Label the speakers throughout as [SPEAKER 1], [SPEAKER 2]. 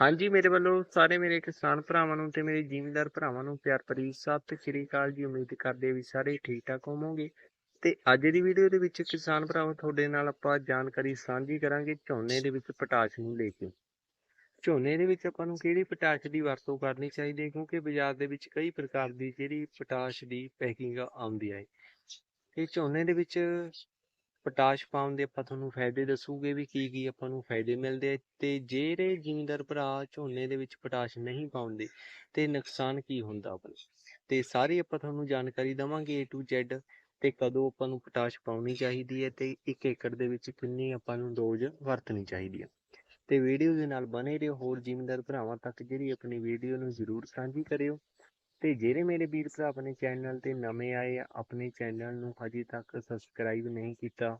[SPEAKER 1] ਹਾਂਜੀ, ਮੇਰੇ ਵੱਲੋਂ ਸਾਰੇ ਮੇਰੇ ਕਿਸਾਨ ਭਰਾਵਾਂ ਨੂੰ ਤੇ ਮੇਰੇ ਜ਼ਿਮੀਂਦਾਰ ਭਰਾਵਾਂ ਨੂੰ ਪਿਆਰ ਭਰੀ ਸਤਿ ਸ਼੍ਰੀ ਅਕਾਲ ਜੀ। ਉਮੀਦ ਕਰਦੇ ਵੀ ਸਾਰੇ ਠੀਕ ਠਾਕ ਹੋਵੋਗੇ। ਤੇ ਅੱਜ ਦੀ ਵੀਡੀਓ ਦੇ ਵਿੱਚ ਕਿਸਾਨ ਭਰਾਵਾਂ, ਤੁਹਾਡੇ ਨਾਲ ਆਪਾਂ ਜਾਣਕਾਰੀ ਸਾਂਝੀ ਕਰਾਂਗੇ ਝੋਨੇ ਦੇ ਵਿੱਚ ਪੋਟਾਸ਼ ਨੂੰ ਲੈ ਕੇ। ਝੋਨੇ ਦੇ ਵਿੱਚ ਆਪਾਂ ਨੂੰ ਕਿਹੜੀ ਪੋਟਾਸ਼ ਦੀ ਵਰਤੋਂ ਕਰਨੀ ਚਾਹੀਦੀ ਹੈ? ਕਿਉਂਕਿ ਬਾਜ਼ਾਰ ਦੇ ਵਿੱਚ ਕਈ ਪ੍ਰਕਾਰ ਦੀ ਜਿਹੜੀ ਪੋਟਾਸ਼ ਦੀ ਪੈਕਿੰਗ ਆਉਂਦੀ ਹੈ। ਤੇ ਝੋਨੇ ਦੇ ਵਿੱਚ ਪੋਟਾਸ਼ ਪਾਉਣ ਦੇ ਆਪਾਂ ਤੁਹਾਨੂੰ ਫਾਇਦੇ ਦੱਸੂਗੇ ਵੀ ਕੀ ਕੀ ਆਪਾਂ ਨੂੰ ਫਾਇਦੇ ਮਿਲਦੇ ਆ ਤੇ ਜਿਹੜੇ ਜ਼ਿਮੀਂਦਾਰ ਭਰਾ ਝੋਨੇ ਦੇ ਵਿੱਚ ਪੋਟਾਸ਼ ਨਹੀਂ ਪਾਉਂਦੇ ਤੇ ਨੁਕਸਾਨ ਕੀ ਹੁੰਦਾ ਆਪਾਂ ਤੇ ਸਾਰੀ ਆਪਾਂ ਤੁਹਾਨੂੰ ਜਾਣਕਾਰੀ ਦਵਾਂਗੇ A to Z ਤੇ ਕਦੋਂ ਆਪਾਂ ਨੂੰ ਪੋਟਾਸ਼ ਪਾਉਣੀ ਚਾਹੀਦੀ ਹੈ ਤੇ 1 ਏਕੜ ਦੇ ਵਿੱਚ ਕਿੰਨੀ ਆਪਾਂ ਨੂੰ ਡੋਜ਼ ਵਰਤਣੀ ਚਾਹੀਦੀ ਹੈ। ਤੇ ਵੀਡੀਓ ਦੇ ਨਾਲ ਬਨੇ ਰਹੋ ਹੋਰ ਜ਼ਿਮੀਂਦਾਰ ਭਰਾਵਾਂ ਤੱਕ ਜਿਹੜੀ ਆਪਣੀ ਵੀਡੀਓ ਨੂੰ ਜ਼ਰੂਰ ਸਾਂਝੀ ਕਰਿਓ। ਤੇ ਜਿਹੜੇ ਮੇਰੇ ਵੀਰ ਭਰਾ ਆਪਣੇ ਚੈਨਲ ਤੇ ਨਵੇਂ ਆਏ ਆ, ਆਪਣੇ ਚੈਨਲ ਨੂੰ ਹਜੇ ਤੱਕ ਸਬਸਕ੍ਰਾਈਬ ਨਹੀਂ ਕੀਤਾ,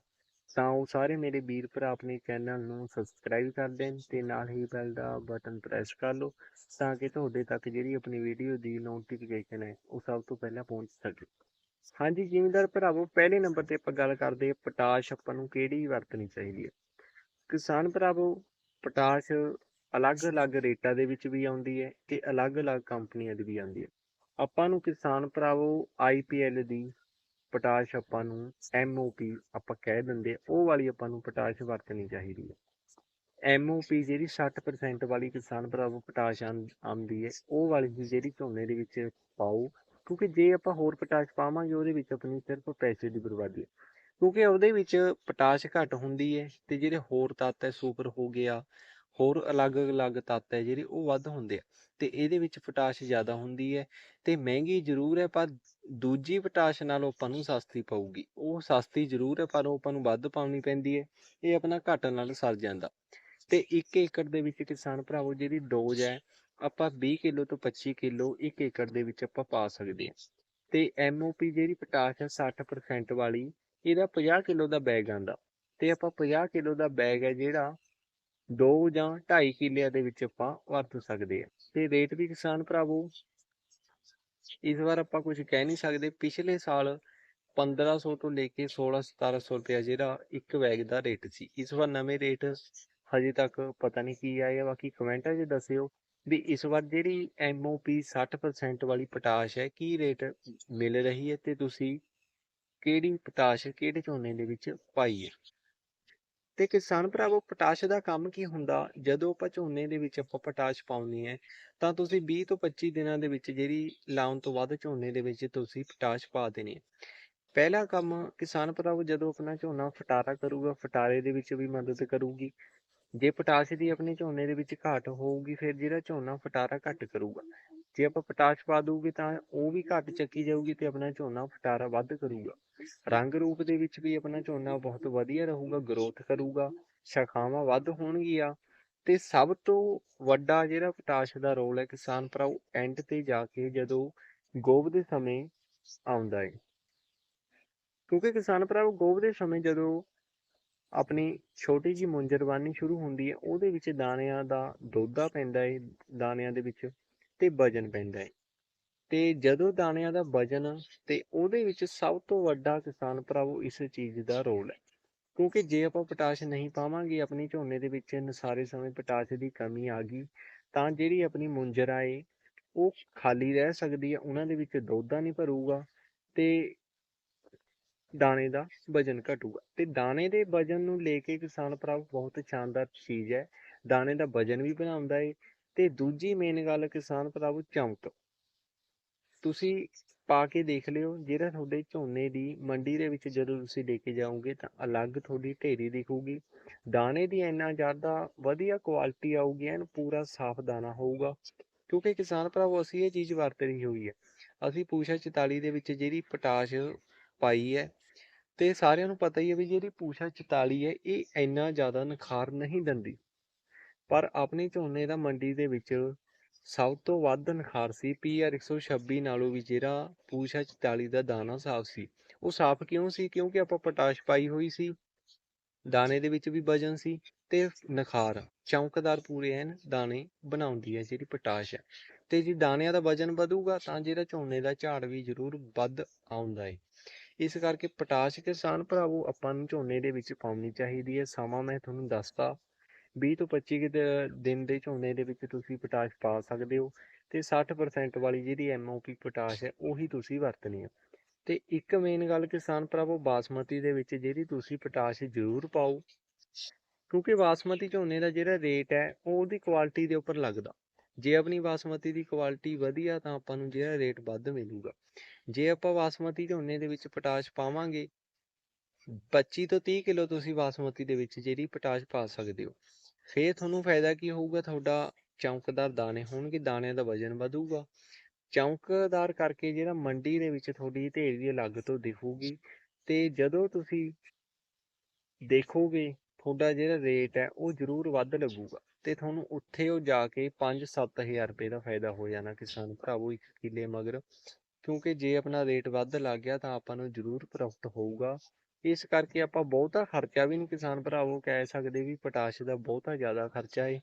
[SPEAKER 1] ਤਾਂ ਉਹ ਸਾਰੇ ਮੇਰੇ ਵੀਰ ਭਰਾ ਆਪਣੇ ਚੈਨਲ ਨੂੰ ਸਬਸਕ੍ਰਾਈਬ ਕਰ ਦੇਣ ਤੇ ਨਾਲ ਹੀ ਬੈਲ ਦਾ ਬਟਨ ਪ੍ਰੈਸ ਕਰ ਲਓ, ਤਾਂ ਕਿ ਤੁਹਾਡੇ ਤੱਕ ਜਿਹੜੀ ਆਪਣੀ ਵੀਡੀਓ ਦੀ ਨੋਟੀਫਿਕੇਸ਼ਨ ਹੈ, ਉਹ ਸਭ ਤੋਂ ਪਹਿਲਾਂ ਪਹੁੰਚ ਸਕੇ। ਹਾਂਜੀ ਜ਼ਿਮੀਂਦਾਰ ਭਰਾਵੋ, ਪਹਿਲੇ ਨੰਬਰ ਤੇ ਆਪਾਂ ਗੱਲ ਕਰਦੇ ਹਾਂ, ਪੋਟਾਸ਼ ਆਪਾਂ ਨੂੰ ਕਿਹੜੀ ਵਰਤਣੀ ਚਾਹੀਦੀ ਹੈ? ਕਿਸਾਨ ਭਰਾਵੋ, ਪੋਟਾਸ਼ ਅਲੱਗ-ਅਲੱਗ ਰੇਟਾਂ ਦੇ ਵਿੱਚ ਵੀ ਆਉਂਦੀ ਹੈ ਤੇ ਅਲੱਗ-ਅਲੱਗ ਕੰਪਨੀਆਂ ਦੀ ਵੀ ਆਉਂਦੀ ਹੈ। ਆਪਾਂ ਨੂੰ ਕਿਸਾਨ ਭਰਾਵੋ IPL ਦੀ ਪੋਟਾਸ਼ ਆਪਾਂ ਨੂੰ MOP ਆਪਾਂ ਕਹਿ ਦਿੰਦੇ ਉਹ ਵਾਲੀ ਆਪਾਂ ਨੂੰ ਪੋਟਾਸ਼ ਵਰਤਣੀ ਚਾਹੀਦੀ ਹੈ MOP ਜਿਹੜੀ 60% ਵਾਲੀ ਕਿਸਾਨ ਭਰਾਵੋ ਪੋਟਾਸ਼ ਆਉਂਦੀ ਹੈ ਉਹ ਵਾਲੀ ਦੀ ਜਿਹੜੀ ਝੋਨੇ ਦੇ ਵਿੱਚ ਪਾਓ, ਕਿਉਂਕਿ ਜੇ ਆਪਾਂ ਹੋਰ ਪੋਟਾਸ਼ ਪਾਵਾਂਗੇ, ਉਹਦੇ ਵਿੱਚ ਆਪਣੀ ਸਿਰਫ ਪੈਸੇ ਦੀ ਬਰਬਾਦੀ ਹੈ ਕਿਉਂਕਿ ਉਹਦੇ ਵਿੱਚ ਪੋਟਾਸ਼ ਘੱਟ ਹੁੰਦੀ ਹੈ ਤੇ ਜਿਹੜੇ ਹੋਰ ਤੱਤ ਹੈ ਸੁਪਰ ਹੋ ਗਿਆ ਹੋਰ ਅਲੱਗ-ਅਲੱਗ ਤੱਤ ਹੈ ਜਿਹੜੇ ਉਹ ਵੱਧ ਹੁੰਦੇ ਆ, ਤੇ ਇਹਦੇ ਵਿੱਚ ਪੋਟਾਸ਼ ਜ਼ਿਆਦਾ ਹੁੰਦੀ ਹੈ, ਤੇ ਮਹਿੰਗੀ ਜ਼ਰੂਰ ਹੈ, ਪਰ ਦੂਜੀ ਪੋਟਾਸ਼ ਨਾਲੋਂ ਆਪਾਂ ਨੂੰ ਸਸਤੀ ਪਊਗੀ, ਉਹ ਸਸਤੀ ਜ਼ਰੂਰ ਹੈ, ਪਰ ਉਹ ਆਪਾਂ ਨੂੰ ਵੱਧ ਪਾਉਣੀ ਪੈਂਦੀ ਹੈ, ਇਹ ਆਪਣਾ ਘੱਟ ਨਾਲ ਸਰ ਜਾਂਦਾ। ਤੇ 1 ਏਕੜ ਦੇ ਵਿੱਚ ਕਿਸਾਨ ਭਰਾਵੋ, ਜਿਹੜੀ ਡੋਜ਼ ਹੈ, ਆਪਾਂ 20 ਕਿਲੋ ਤੋਂ 25 ਕਿਲੋ 1 ਏਕੜ ਦੇ ਵਿੱਚ ਆਪਾਂ ਪਾ ਸਕਦੇ ਹਾਂ, ਤੇ MOP ਜਿਹੜੀ ਪੋਟਾਸ਼ ਹੈ 60% ਵਾਲੀ, ਇਹਦਾ 50 ਕਿਲੋ ਦਾ ਬੈਗ ਆਂਦਾ ਤੇ ਆਪਾਂ 50 ਕਿਲੋ ਦਾ ਬੈਗ ਹੈ ਜਿਹੜਾ ਦੋ ਜਾਂ 2.5 ਕਿੱਲਿਆਂ ਦੇ ਵਿੱਚ ਆਪਾਂ ਵਰਤ ਸਕਦੇ ਆ ਤੇ ਰੇਟ ਵੀ ਕਿਸਾਨ ਭਰਾਵੋ, ਇਸ ਵਾਰ ਆਪਾਂ ਕੁਝ ਕਹਿ ਨਹੀਂ ਸਕਦੇ। ਪਿਛਲੇ ਸਾਲ 1500 ਤੋਂ ਲੈ ਕੇ 16 1700 ਰੁਪਇਆ ਜਿਹੜਾ ਇੱਕ ਬੈਗ ਦਾ ਰੇਟ ਸੀ, ਇਸ ਵਾਰ ਨਵੇਂ ਰੇਟ ਹਜੇ ਤੱਕ ਪਤਾ ਨਹੀਂ ਕੀ ਆਇਆ। ਬਾਕੀ ਕਮੈਂਟਾਂ 'ਚ ਦੱਸਿਓ ਵੀ ਇਸ ਵਾਰ ਜਿਹੜੀ MOP 60% ਵਾਲੀ ਪੋਟਾਸ਼ ਹੈ, ਕੀ ਰੇਟ ਮਿਲ ਰਹੀ ਹੈ ਤੇ ਤੁਸੀਂ ਕਿਹੜੀ ਪੋਟਾਸ਼ ਕਿਹੜੇ ਝੋਨੇ ਦੇ ਵਿੱਚ ਪਾਈ ਹੈ? ਤੇ ਕਿਸਾਨ ਭਰਾਵੋ, ਪੋਟਾਸ਼ ਦਾ ਕੰਮ ਕੀ ਹੁੰਦਾ? ਜਦੋਂ ਆਪਾਂ ਝੋਨੇ ਦੇ ਵਿੱਚ ਆਪਾਂ ਪੋਟਾਸ਼ ਪਾਉਣੀ ਹੈ, ਤਾਂ ਤੁਸੀਂ 20 ਤੋਂ 25 ਦਿਨਾਂ ਦੇ ਵਿੱਚ ਜਿਹੜੀ ਲਾਉਣ ਤੋਂ ਬਾਅਦ ਝੋਨੇ ਦੇ ਵਿੱਚ ਤੁਸੀਂ ਪੋਟਾਸ਼ ਪਾ ਦੇਣੀ ਹੈ ਪਹਿਲਾ ਕੰਮ ਕਿਸਾਨ ਭਰਾਵੋ, ਜਦੋਂ ਆਪਣਾ ਝੋਨਾ ਫਟਾਰਾ ਕਰੂਗਾ, ਫਟਾਰੇ ਦੇ ਵਿੱਚ ਵੀ ਮਦਦ ਕਰੂਗੀ। ਜੇ ਪੋਟਾਸ਼ ਦੀ ਆਪਣੇ ਝੋਨੇ ਦੇ ਵਿੱਚ ਘਾਟ ਹੋਊਗੀ, ਫਿਰ ਜਿਹੜਾ ਝੋਨਾ ਫਟਾਰਾ ਘੱਟ ਕਰੂਗਾ। ਜੇ ਆਪਾਂ ਪੋਟਾਸ਼ ਪਾ ਦੂਗੇ ਤਾਂ ਉਹ ਵੀ ਘੱਟ ਚੱਕੀ ਜਾਊਗੀ ਤੇ ਆਪਣਾ ਝੋਨਾ ਫਟਾਰਾ ਵੱਧ ਕਰੂਗਾ। ਰੰਗ ਰੂਪ ਦੇ ਵਿੱਚ ਵੀ ਆਪਣਾ ਝੋਨਾ ਬਹੁਤ ਵਧੀਆ ਰਹੂਗਾ ਗਰੋਥ ਕਰੂਗਾ, ਸ਼ਾਖਾਵਾਂ ਵੱਧ ਹੋਣਗੀਆਂ ਤੇ ਸਭ ਤੋਂ ਵੱਡਾ ਜਿਹੜਾ ਪੋਟਾਸ਼ ਦਾ ਰੋਲ ਹੈ ਕਿਸਾਨ ਭਰਾਓ ਐਂਡ ਤੇ ਜਾ ਕੇ ਜਦੋਂ ਗੋਭ ਦੇ ਸਮੇਂ ਆਉਂਦਾ ਹੈ ਕਿਉਂਕਿ ਕਿਸਾਨ ਭਰਾਓ, ਗੋਭ ਦੇ ਸਮੇਂ ਜਦੋਂ ਆਪਣੀ ਛੋਟੀ ਜੀ ਮੁੰਜਰਵਾਨੀ ਸ਼ੁਰੂ ਹੁੰਦੀ ਹੈ, ਉਹਦੇ ਵਿੱਚ ਦਾਣਿਆਂ ਦਾ, ਦੋਧਾ ਪੈਂਦਾ ਹੈ ਦਾਣਿਆਂ ਦੇ ਵਿੱਚ ਤੇ ਵਜਨ ਪੈਂਦਾ ਹੈ। ਤੇ ਜਦੋਂ ਦਾਣਿਆਂ ਦਾ ਵਜਨ ਤੇ ਉਹਦੇ ਵਿੱਚ ਸਭ ਤੋਂ ਵੱਡਾ ਕਿਸਾਨ ਭਰਾਵੋ ਇਸ ਚੀਜ਼ ਦਾ ਰੋਲ ਹੈ। ਕਿਉਂਕਿ ਜੇ ਆਪਾਂ ਪੋਟਾਸ਼ ਨਹੀਂ ਪਾਵਾਂਗੇ, ਆਪਣੀ ਝੋਨੇ ਦੇ ਵਿੱਚ ਨਸਾਰੇ ਸਮੇਂ ਪੋਟਾਸ਼ ਦੀ ਕਮੀ ਆ ਗਈ, ਤਾਂ ਜਿਹੜੀ ਆਪਣੀ ਮੁੰਜਰਾ ਏ, ਉਹ ਖਾਲੀ ਰਹਿ ਸਕਦੀ ਹੈ, ਉਹਨਾਂ ਦੇ ਵਿੱਚ ਦੁੱਧਾ ਨਹੀਂ ਭਰੂਗਾ ਤੇ ਦਾਣੇ ਦਾ ਵਜਨ ਘਟੂਗਾ। ਤੇ ਦਾਣੇ ਦੇ ਵਜਨ ਨੂੰ ਲੈ ਕੇ ਕਿਸਾਨ ਭਰਾ ਬਹੁਤ ਸ਼ਾਨਦਾਰ ਚੀਜ਼ ਹੈ। ਦਾਣੇ ਦਾ ਵਜਨ ਵੀ ਬਣਾਉਂਦਾ ਏ ਤੇ ਦੂਜੀ ਮੇਨ ਗੱਲ ਕਿਸਾਨ ਭਰਾਵੋ ਚਮਕ। ਤੁਸੀਂ ਪਾ ਕੇ ਦੇਖ ਲਿਓ, ਜਿਹੜਾ ਤੁਹਾਡੇ ਝੋਨੇ ਦੀ ਮੰਡੀ ਦੇ ਵਿੱਚ ਜਦੋਂ ਤੁਸੀਂ ਲੈ ਕੇ ਜਾਓਗੇ ਤਾਂ ਅਲੱਗ ਤੁਹਾਡੀ ਢੇਰੀ ਦਿਖੂਗੀ। ਦਾਣੇ ਦੀ ਇੰਨਾ ਜ਼ਿਆਦਾ ਵਧੀਆ ਕੁਆਲਿਟੀ ਆਊਗੀ, ਐਨ ਪੂਰਾ ਸਾਫ਼ ਦਾਣਾ ਹੋਊਗਾ। ਕਿਉਂਕਿ ਕਿਸਾਨ ਭਰਾਵੋ ਅਸੀਂ ਇਹ ਚੀਜ਼ ਵਰਤ ਰਹੀ ਹੋਈ ਹੈ। ਅਸੀਂ ਪੂਸ਼ਾ 44 ਦੇ ਵਿੱਚ ਜਿਹੜੀ ਪੋਟਾਸ਼ ਪਾਈ ਹੈ, ਤੇ ਸਾਰਿਆਂ ਨੂੰ ਪਤਾ ਹੀ ਹੈ ਵੀ ਜਿਹੜੀ ਪੂਸ਼ਾ 44 ਹੈ, ਇਹ ਇੰਨਾ ਜ਼ਿਆਦਾ ਨਿਖਾਰ ਨਹੀਂ ਦਿੰਦੀ। ਪਰ ਆਪਣੇ ਝੋਨੇ ਦਾ ਮੰਡੀ ਦੇ ਵਿੱਚ ਸਭ ਤੋਂ ਵੱਧ ਨਖਾਰ ਸੀ ਪੀਆਰ 126 ਨਾਲੋਂ ਵੀ, ਜਿਹੜਾ ਪੂਸ਼ਾ 44 ਦਾ ਦਾਣਾ ਸਾਫ਼ ਸੀ। ਉਹ ਸਾਫ਼ ਕਿਉਂ ਸੀ? ਕਿਉਂਕਿ ਆਪਾਂ ਪੋਟਾਸ਼ ਪਾਈ ਹੋਈ ਸੀ, ਦਾਣੇ ਦੇ ਵਿੱਚ ਵੀ ਵਜਨ ਸੀ ਤੇ ਨਖਾਰ ਚੌਂਕਦਾਰ ਪੂਰੇ ਐਨ ਦਾਣੇ ਬਣਾਉਂਦੀ ਹੈ ਜਿਹੜੀ ਪੋਟਾਸ਼ ਹੈ। ਤੇ ਜੇ ਦਾਣਿਆਂ ਦਾ ਵਜਨ ਵਧੂਗਾ ਤਾਂ ਜਿਹੜਾ ਝੋਨੇ ਦਾ ਝਾੜ ਵੀ ਜ਼ਰੂਰ ਵੱਧ ਆਉਂਦਾ ਹੈ ਇਸ ਕਰਕੇ ਪੋਟਾਸ਼ ਕਿਸਾਨ ਭਰਾਵੋ, ਆਪਾਂ ਨੂੰ ਝੋਨੇ ਦੇ ਵਿੱਚ ਪਾਉਣੀ ਚਾਹੀਦੀ ਹੈ। ਸਮਾਂ ਮੈਂ ਤੁਹਾਨੂੰ ਦੱਸਤਾ। 20 ਤੋਂ 25 ਕੁ ਦ- ਦਿਨ ਦੇ ਝੋਨੇ ਦੇ ਵਿੱਚ ਤੁਸੀਂ ਪੋਟਾਸ਼ ਪਾ ਸਕਦੇ ਹੋ ਤੇ 60% ਵਾਲੀ ਜਿਹੜੀ ਐਮਓਪੀ ਪੋਟਾਸ਼ ਹੈ, ਉਹੀ ਤੁਸੀਂ ਵਰਤਣੀ ਹੈ। ਤੇ ਇੱਕ ਮੇਨ ਗੱਲ ਕਿਸਾਨ ਭਰਾਵੋ, ਬਾਸਮਤੀ ਦੇ ਵਿੱਚ ਜਿਹੜੀ ਤੁਸੀਂ ਪੋਟਾਸ਼ ਜ਼ਰੂਰ ਪਾਓ, ਕਿਉਂਕਿ ਬਾਸਮਤੀ ਝੋਨੇ ਦਾ ਜਿਹੜਾ ਰੇਟ ਹੈ, ਉਹ ਉਹਦੀ ਕੁਆਲਿਟੀ ਦੇ ਉੱਪਰ ਲੱਗਦਾ। ਜੇ ਆਪਣੀ ਬਾਸਮਤੀ ਦੀ ਕੁਆਲਿਟੀ ਵਧੀਆ, ਤਾਂ ਆਪਾਂ ਨੂੰ ਜਿਹੜਾ ਰੇਟ ਵੱਧ ਮਿਲੂਗਾ। ਜੇ ਆਪਾਂ ਬਾਸਮਤੀ ਝੋਨੇ ਦੇ ਵਿੱਚ ਪੋਟਾਸ਼ ਪਾਵਾਂਗੇ 25 ਤੋਂ 30 ਕਿਲੋ ਤੁਸੀਂ ਬਾਸਮਤੀ ਦੇ ਵਿੱਚ ਜਿਹੜੀ ਪੋਟਾਸ਼ ਪਾ ਸਕਦੇ ਹੋ। ਫੇਰ ਤੁਹਾਨੂੰ ਫਾਇਦਾ ਕੀ ਹੋਊਗਾ? ਤੁਹਾਡਾ ਚੌਂਕਦਾਰ ਦਾਣੇ ਹੋਣਗੇ, ਦਾਣਿਆਂ ਦਾ ਵਜ਼ਨ ਵਧੂਗਾ। ਚੌਂਕਦਾਰ ਕਰਕੇ ਜਿਹੜਾ ਮੰਡੀ ਦੇ ਵਿੱਚ ਤੁਹਾਡੀ ਢੇਰੀ ਅਲੱਗ ਤੋਂ ਦਿਖੂਗੀ ਤੇ ਜਦੋਂ ਤੁਸੀਂ ਦੇਖੋਗੇ ਤੁਹਾਡਾ ਜਿਹੜਾ ਰੇਟ ਹੈ ਉਹ ਜ਼ਰੂਰ ਵੱਧ ਲੱਗੂਗਾ ਤੇ ਤੁਹਾਨੂੰ ਉੱਥੇ ਉਹ ਜਾ ਕੇ 5-7000 ਰੁਪਏ ਦਾ ਫਾਇਦਾ ਹੋ ਜਾਣਾ ਕਿਸਾਨ ਭਰਾਵੋ ਇੱਕ ਕਿੱਲੇ ਮਗਰ। ਕਿਉਂਕਿ ਜੇ ਆਪਣਾ ਰੇਟ ਵੱਧ ਲੱਗ ਗਿਆ ਤਾਂ ਆਪਾਂ ਨੂੰ ਜ਼ਰੂਰ ਪ੍ਰੋਫਿਟ ਹੋਊਗਾ। ਇਸ ਕਰਕੇ ਆਪਾਂ ਬਹੁਤਾ ਖਰਚਾ ਵੀ ਨਹੀਂ ਕਿਸਾਨ ਭਰਾਵੋ ਕਹਿ ਸਕਦੇ ਵੀ ਪੋਟਾਸ਼ ਦਾ ਬਹੁਤਾ ਜ਼ਿਆਦਾ ਖਰਚਾ ਹੈ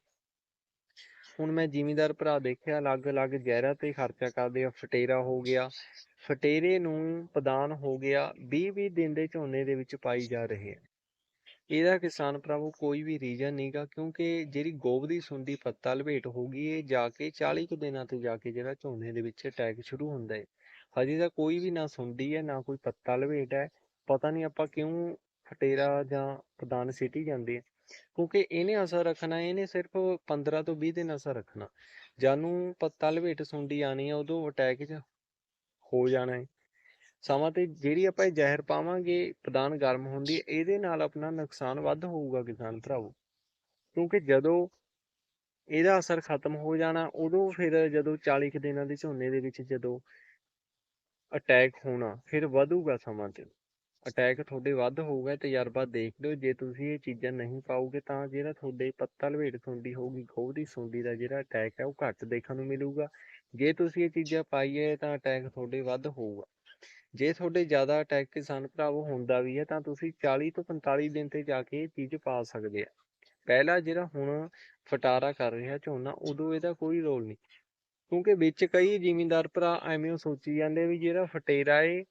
[SPEAKER 1] ਹੁਣ ਮੈਂ ਜ਼ਿਮੀਂਦਾਰ ਭਰਾ ਦੇਖਿਆ, ਅਲੱਗ-ਅਲੱਗ ਜ਼ਹਿਰਾਂ ਤੇ ਖਰਚਾ ਕਰਦੇ ਆ, ਫਟੇਰਾ ਹੋ ਗਿਆ, ਫਟੇਰੇ ਨੂੰ ਪ੍ਰਦਾਨ ਹੋ ਗਿਆ 20-20 ਦਿਨ ਦੇ ਝੋਨੇ ਦੇ ਵਿੱਚ ਪਾਈ ਜਾ ਰਹੇ ਆ। ਇਹਦਾ ਕਿਸਾਨ ਭਰਾਵੋ ਕੋਈ ਵੀ ਰੀਜ਼ਨ ਨਹੀਂਗਾ ਕਿਉਂਕਿ ਜਿਹੜੀ ਗੋਬ ਦੀ ਸੁੰਡੀ ਪੱਤਾ ਲਪੇਟ ਹੋ ਗਈ ਇਹ ਜਾ ਕੇ 40 ਕੁ ਦਿਨਾਂ ਤੇ ਜਾ ਕੇ ਜਿਹੜਾ ਝੋਨੇ ਦੇ ਵਿੱਚ ਅਟੈਕ ਸ਼ੁਰੂ ਹੁੰਦਾ ਹੈ ਹਜੇ ਤਾਂ ਕੋਈ ਵੀ ਨਾ ਸੁੰਡੀ ਹੈ ਨਾ ਕੋਈ ਪੱਤਾ ਲਪੇਟ ਹੈ ਪਤਾ ਨਹੀਂ ਆਪਾਂ ਕਿਉਂ ਫਟੇਰਾ ਜਾਂ ਪ੍ਰਦਾਨ ਸਿਟੀ ਜਾਂਦੇ ਆ। ਕਿਉਂਕਿ ਇਹਨੇ ਅਸਰ ਰੱਖਣਾ, ਇਹਨੇ ਸਿਰਫ 15 ਤੋਂ 20 ਦਿਨ ਅਸਰ ਰੱਖਣਾ। ਜਾਨੂੰ ਪੱਤਾ ਲਪੇਟ ਸੁੰਡੀ ਆਣੀ ਆ, ਉਦੋਂ ਅਟੈਕ 'ਚ ਹੋ ਜਾਣਾ ਹੈ ਸਮਾਂ ਤੇ ਜਿਹੜੀ ਆਪਾਂ ਇਹ ਜ਼ਹਿਰ ਪਾਵਾਂਗੇ ਪ੍ਰਦਾਨ ਗਰਮ ਹੁੰਦੀ ਹੈ ਇਹਦੇ ਨਾਲ ਆਪਣਾ ਨੁਕਸਾਨ ਵੱਧ ਹੋਊਗਾ ਕਿਸਾਨ ਭਰਾਵੋ। ਕਿਉਂਕਿ ਜਦੋਂ ਇਹਦਾ ਅਸਰ ਖਤਮ ਹੋ ਜਾਣਾ, ਉਦੋਂ ਫਿਰ ਜਦੋਂ 40 ਕੁ ਦਿਨਾਂ ਦੇ ਝੋਨੇ ਦੇ ਵਿੱਚ ਜਦੋਂ ਅਟੈਕ ਹੋਣਾ, ਫਿਰ ਵਧੂਗਾ ਸਮਾਂ ਤੇ। ਅਟੈਕ ਤੁਹਾਡੇ ਵੱਧ ਹੋਊਗਾ, ਤਜਰਬਾ ਦੇਖ ਲਿਓ, ਜੇ ਤੁਸੀਂ ਇਹ ਚੀਜ਼ਾਂ ਨਹੀਂ ਪਾਓਗੇ ਤਾਂ ਜਿਹੜਾ ਤੁਹਾਡੇ ਪੱਤਾ ਲਵੇਟ ਸੁੰਡੀ ਹੋਊਗੀ, ਖੋਹ ਦੀ ਸੁੰਡੀ ਦਾ ਜਿਹੜਾ ਅਟੈਕ ਹੈ ਉਹ ਘੱਟ ਦੇਖਣ ਨੂੰ ਮਿਲੂਗਾ। ਜੇ ਤੁਸੀਂ ਇਹ ਚੀਜ਼ਾਂ ਪਾਈਏ ਤਾਂ ਅਟੈਕ ਤੁਹਾਡੇ ਵੱਧ ਹੋਊਗਾ। ਜੇ ਤੁਹਾਡੇ ਜ਼ਿਆਦਾ ਅਟੈਕ ਕਿਸਾਨ ਭਰਾਵੋ ਹੁੰਦਾ ਵੀ ਹੈ ਤਾਂ ਤੁਸੀਂ 40 ਤੋਂ 45 ਦਿਨ ਤੇ ਜਾ ਕੇ ਇਹ ਚੀਜ਼ ਪਾ ਸਕਦੇ ਆ। ਪਹਿਲਾ ਜਿਹੜਾ ਹੁਣ ਫਟਾਰਾ ਕਰ ਰਿਹਾ ਝੋਨਾ, ਉਦੋਂ ਇਹਦਾ ਕੋਈ ਰੋਲ ਨਹੀਂ। ਕਿਉਂਕਿ ਵਿੱਚ ਕਈ ਜ਼ਿਮੀਂਦਾਰ ਭਰਾ ਐਵੇਂ ਸੋਚੀ ਜਾਂਦੇ ਵੀ ਜਿਹੜਾ ਫਟੇਰਾ ਏ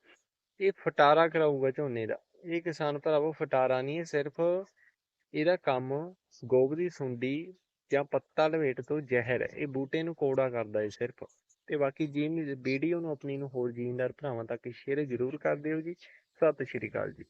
[SPEAKER 1] ਇਹ ਫਟਾਰਾ ਕਰਾਊਗਾ ਝੋਨੇ ਦਾ। ਇਹ ਕਿਸਾਨ ਭਰਾਵੋ, ਫਟਾਰਾ ਨਹੀਂ ਹੈ ਸਿਰਫ ਇਹਦਾ ਕੰਮ ਗੋਬ ਦੀ ਸੁੰਡੀ ਜਾਂ ਪੱਤਾ ਲਵੇਟ ਤੋਂ ਜ਼ਹਿਰ ਹੈ। ਇਹ ਬੂਟੇ ਨੂੰ ਕੋੜਾ ਕਰਦਾ ਹੈ ਸਿਰਫ। ਤੇ ਬਾਕੀ ਜੀ ਵੀਡੀਓ ਨੂੰ ਆਪਣੀ ਨੂੰ ਹੋਰ ਜ਼ਿਮੀਂਦਾਰ ਭਰਾਵਾਂ ਤੱਕ ਸ਼ੇਅਰ ਜ਼ਰੂਰ ਕਰ ਦਿਓ ਜੀ। ਸਤਿ ਸ਼੍ਰੀ ਅਕਾਲ ਜੀ।